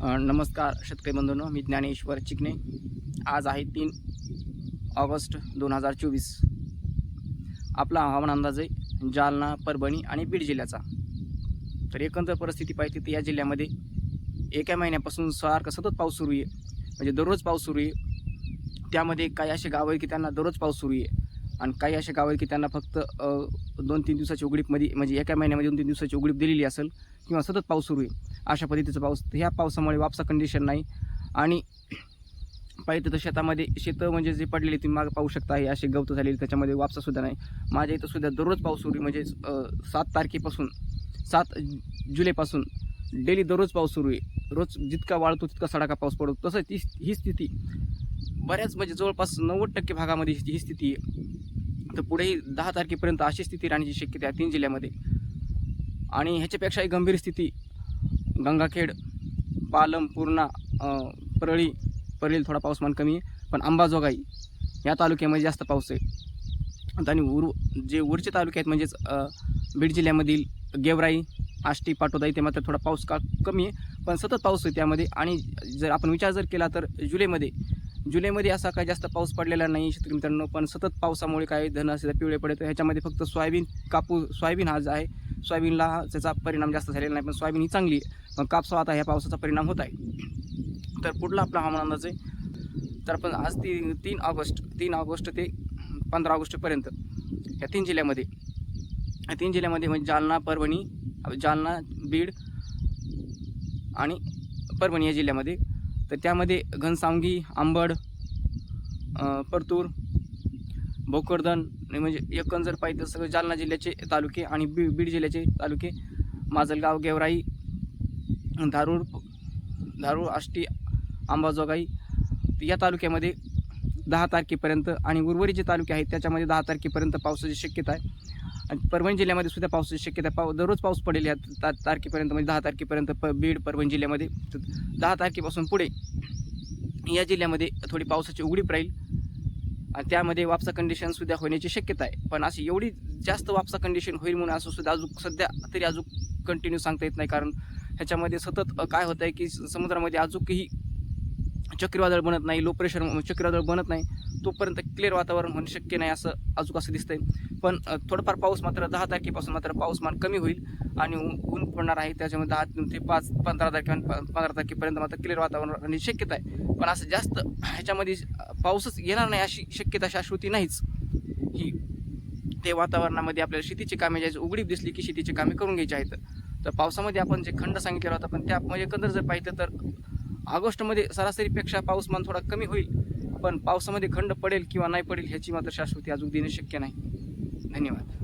नमस्कार शेतकरी बंधूंनो मी ज्ञानेश्वर चिकणे आज आहे तीन ऑगस्ट दोन हजार चोवीस. आपला हवामान अंदाज आहे जालना परभणी आणि बीड जिल्ह्याचा. तर एकंदर परिस्थिती पाहिजे तर या जिल्ह्यामध्ये. एका महिन्यापासून सारखं सतत पाऊस सुरू आहे. म्हणजे दररोज पाऊस सुरू आहे. त्यामध्ये काही असे गाव आहे की त्यांना दररोज पाऊस सुरू आहे. आणि काही असे गाव आहे की त्यांना फक्त दोन तीन दिवसाची उघडीपमध्ये म्हणजे एका महिन्यामध्ये दोन तीन दिवसाची उघडीप दिलेली असेल किंवा सतत पाऊस सुरू आहे. अशा पद्धतीचा पाऊस ह्या पावसामुळे वापसा कंडिशन नाही. आणि पाहिजे तर शेतामध्ये शेतं म्हणजे जे पडलेली तुम्ही मागं पाहू शकता हे असे गवतं झालेली त्याच्यामध्ये वापसासुद्धा नाही. माझ्या इथं सुद्धा दररोज पाऊस सुरू आहे म्हणजे सात तारखेपासून सात जुलैपासून डेली दररोज पाऊस सुरू आहे. रोज जितका वाळतो तितका सडाका पाऊस पडतो. तसं ती ही स्थिती बऱ्याच म्हणजे जवळपास नव्वद टक्के भागामध्ये ही ही स्थिती आहे. तर पुढेही दहा तारखेपर्यंत अशी स्थिती राहण्याची शक्यता आहे तीन जिल्ह्यामध्ये. आणि ह्याच्यापेक्षाही गंभीर स्थिती गंगाखेड पालम पूर्णा परळी परळीला थोडा पाऊसमान कमी आहे. पण अंबाजोगाई या तालुक्यामध्ये जास्त पाऊस आहे. आणि उर जे उरचे तालुके आहेत म्हणजेच बीड जिल्ह्यामधील गेवराई आष्टी पाटोदा इथे मात्र थोडा पाऊस का कमी आहे. पण सतत पाऊस आहे त्यामध्ये. आणि जर आपण विचार जर केला तर जुलैमध्ये जुलैमध्ये असा काही जास्त पाऊस पडलेला नाही शेतकरी मित्रांनो. पण सतत पावसामुळे काही धन असेल पिवळे पडत ह्याच्यामध्ये फक्त सोयाबीन कापूस सोयाबीन हा जो आहे सोयाबीनला त्याचा परिणाम जास्त झालेला नाही पण सोयाबीन ही चांगली आहे. पण कापसावर आता ह्या पावसाचा परिणाम होत आहे. तर पुढला आपला हवामान अंदाज आहे? तर आपण आज ती तीन ऑगस्ट तीन ऑगस्ट ते पंधरा ऑगस्टपर्यंत या तीन जिल्ह्यामध्ये या तीन जिल्ह्यामध्ये म्हणजे जालना परभणी जालना बीड आणि परभणी या जिल्ह्यामध्ये. तर त्यामध्ये घनसावंगी आंबड परतूर भोकरदन आणि म्हणजे एकंदर पाहिजे तर सगळं जालना जिल्ह्याचे तालुके आणि बी बीड जिल्ह्याचे तालुके. माजलगाव गेवराई धारूर धारूर आष्टी अंबाजोगाई या तालुक्यामध्ये दहा तारखेपर्यंत आणि उर्वरित जे तालुके आहेत त्याच्यामध्ये दहा तारखेपर्यंत पावसाची शक्यता आहे. आणि परभणी जिल्ह्यामध्ये सुद्धा पावसाची शक्यता पाव दररोज पाऊस पडेल या ता तारखेपर्यंत म्हणजे दहा तारखेपर्यंत प बीड परभणी जिल्ह्यामध्ये. दहा तारखेपासून पुढे या जिल्ह्यामध्ये थोडी पावसाची उघडीप राहील. आणि त्यामध्ये वापसा कंडिशन सुद्धा होण्याची शक्यता आहे. पण अशी एवढी जास्त वापसा कंडिशन होईल म्हणून असं सुद्धा अजून सध्या तरी अजून कंटिन्यू सांगता येत नाही. कारण ह्याच्यामध्ये सतत काय होतं आहे की समुद्रामध्ये अजूनही चक्रीवादळ बनत नाही लो प्रेशर चक्रीवादळ बनत नाही तोपर्यंत क्लिअर वातावरण होणं शक्य नाही असं अजून असं दिसतंय. पण थोडंफार पाऊस मात्र दहा तारखेपासून मात्र पाऊसमान कमी होईल आणि ऊन ऊन पडणार आहे. त्याच्यामध्ये दहा ते पाच पंधरा तारखे पंधरा तारखेपर्यंत मात्र क्लिअर वातावरण राहण्याची शक्यता आहे. पण असं जास्त ह्याच्यामध्ये पाऊसच येणार नाही अशी शक्यता शाश्वती नाहीच. ही ते वातावरणामध्ये आपल्याला शेतीची कामे ज्याची उघडीप दिसली की शेतीची कामे करून घ्यायची आहेत. तर पावसामध्ये आपण जे खंड सांगितलेला होता पण त्या म्हणजे एकंदर जर पाहिलं तर ऑगस्टमध्ये सरासरीपेक्षा पाऊसमान थोडा कमी होईल. पण पावसामध्ये खंड पडेल किंवा नाही पडेल ह्याची मात्र शाश्वती अजून देणे शक्य नाही. धन्यवाद